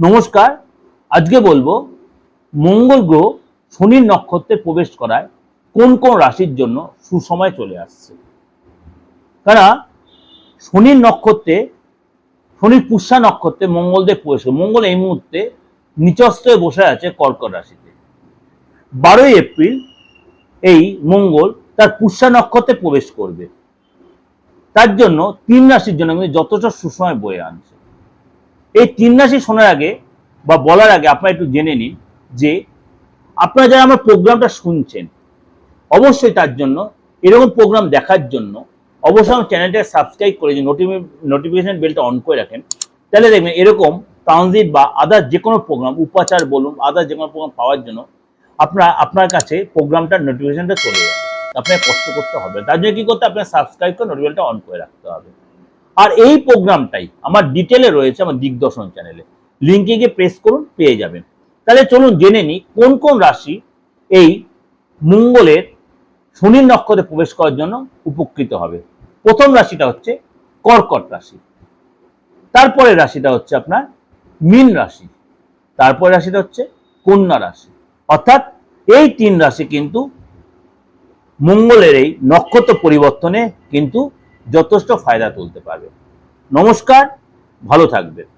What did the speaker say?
নমস্কার, আজকে বলব মঙ্গল গ্রহ শনির নক্ষত্রে প্রবেশ করায় কোন কোন রাশির জন্য সুসময় চলে আসছে। কারণ শনির নক্ষত্রে, শনির পুষ্যা নক্ষত্রে মঙ্গলদেব প্রবেশ মঙ্গল এই মুহূর্তে নিচস্থ বসে আছে কর্কট রাশিতে। বারোই এপ্রিল এই মঙ্গল তার পুষ্যা নক্ষত্রে প্রবেশ করবে। তার জন্য তিন রাশির জন্য যথেষ্ট সুসময় বয়ে আনছে। এই তিন রাশি শোনার আগে বা বলার আগে আপনারা একটু জেনে নিন যে আপনারা যারা আমার প্রোগ্রামটা শুনছেন, অবশ্যই তার জন্য এরকম প্রোগ্রাম দেখার জন্য অবশ্যই আমার চ্যানেলটা সাবস্ক্রাইব করে যে নোটিফিকেশন বেলটা অন করে রাখেন। তাহলে দেখবেন এরকম ট্রানজিট বা আদার যে কোনো প্রোগ্রাম উপাচার বলুন আদার যে কোনো প্রোগ্রাম পাওয়ার জন্য আপনার আপনার কাছে প্রোগ্রামটার নোটিফিকেশনটা চলে যাবে আপনাকে কষ্ট করতে হবে। তার জন্য কি করতে আপনার সাবস্ক্রাইব করে নোটিফিকেশনটা অন করে রাখতে হবে। আর এই প্রোগ্রামটাই আমার ডিটেলে রয়েছে আমার দিগদর্শন চ্যানেলে লিঙ্কে গিয়ে প্রেস করুন, পেয়ে যাবেন। তাহলে চলুন জেনে নিই কোন কোন রাশি এই মঙ্গলের শনির নক্ষত্রে প্রবেশ করার জন্য উপকৃত হবে। প্রথম রাশিটা হচ্ছে কর্কট রাশি। তারপরে রাশিটা হচ্ছে আপনার মীন রাশি। তারপরে রাশিটা হচ্ছে কন্যা রাশি। অর্থাৎ এই তিন রাশি কিন্তু মঙ্গলের এই নক্ষত্র পরিবর্তনে কিন্তু যথেষ্ট ফায়দা তুলতে পারবে। নমস্কার ভালো থাকবেন।